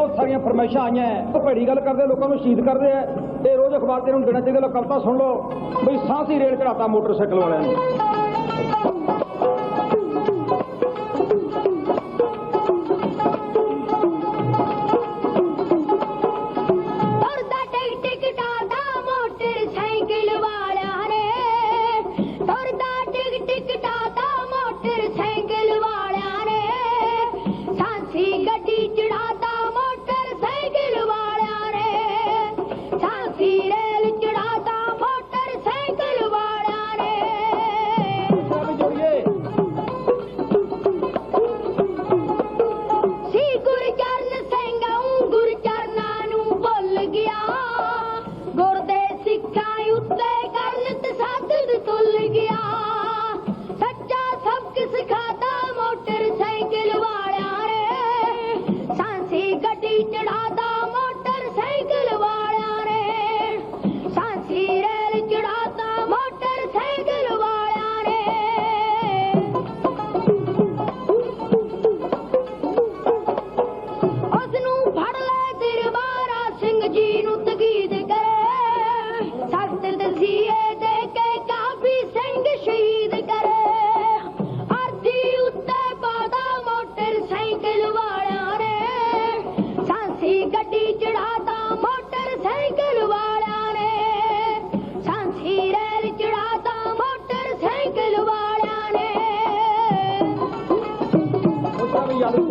ਬਹੁਤ ਸਾਰੀਆਂ ਫਰਮਾਇਸ਼ਾਂ ਆਈਆਂ ਉਹ ਭੈੜੀ ਗੱਲ ਕਰਦੇ ਲੋਕਾਂ ਨੂੰ ਸ਼ਹੀਦ ਕਰਦੇ ਆ। ਤੇ ਰੋਜ਼ ਅਖਬਾਰ ਤੇ ਨੂੰ ਦੇਣਾ ਚਾਹੀਦਾ ਲੋ ਕਵਤਾ ਸੁਣ ਲਓ। ਬਈ ਸਾਂਸੀ ਰੇਲ ਚੜਾਤਾ ਮੋਟਰਸਾਈਕਲ ਵਾਲਿਆਂ ਨੇ। Yadou.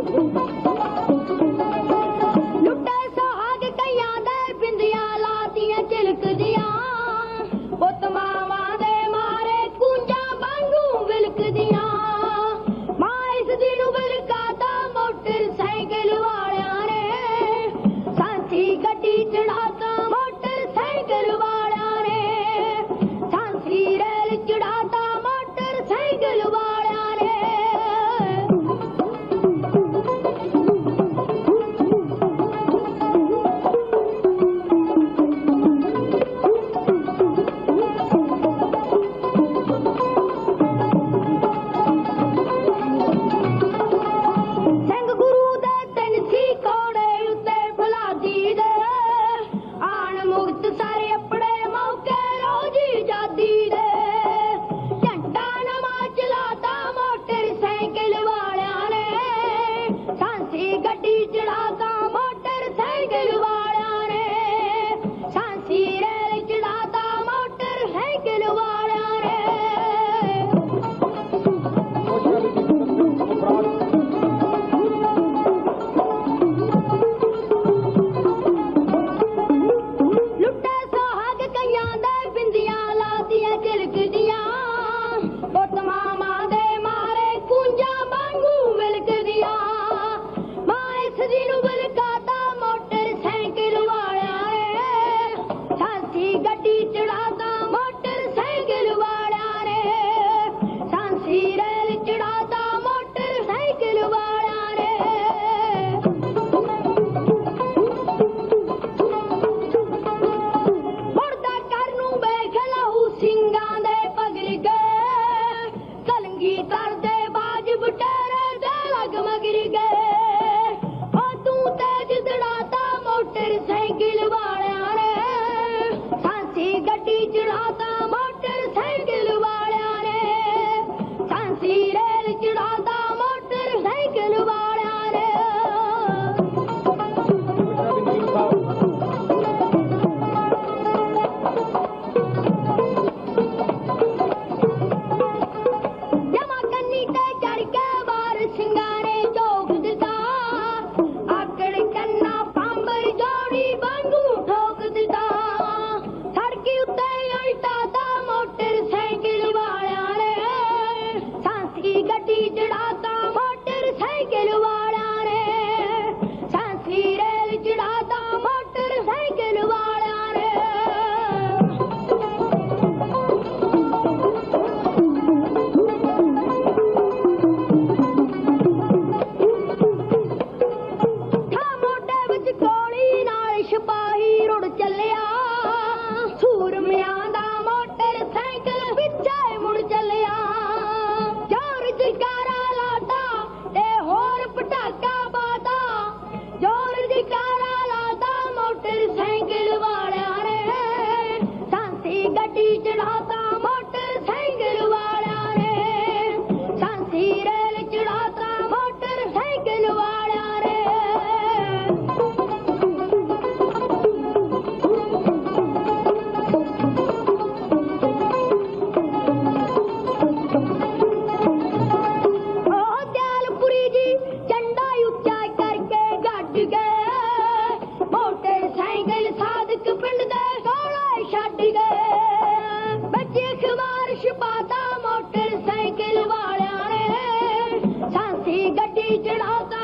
Did of that?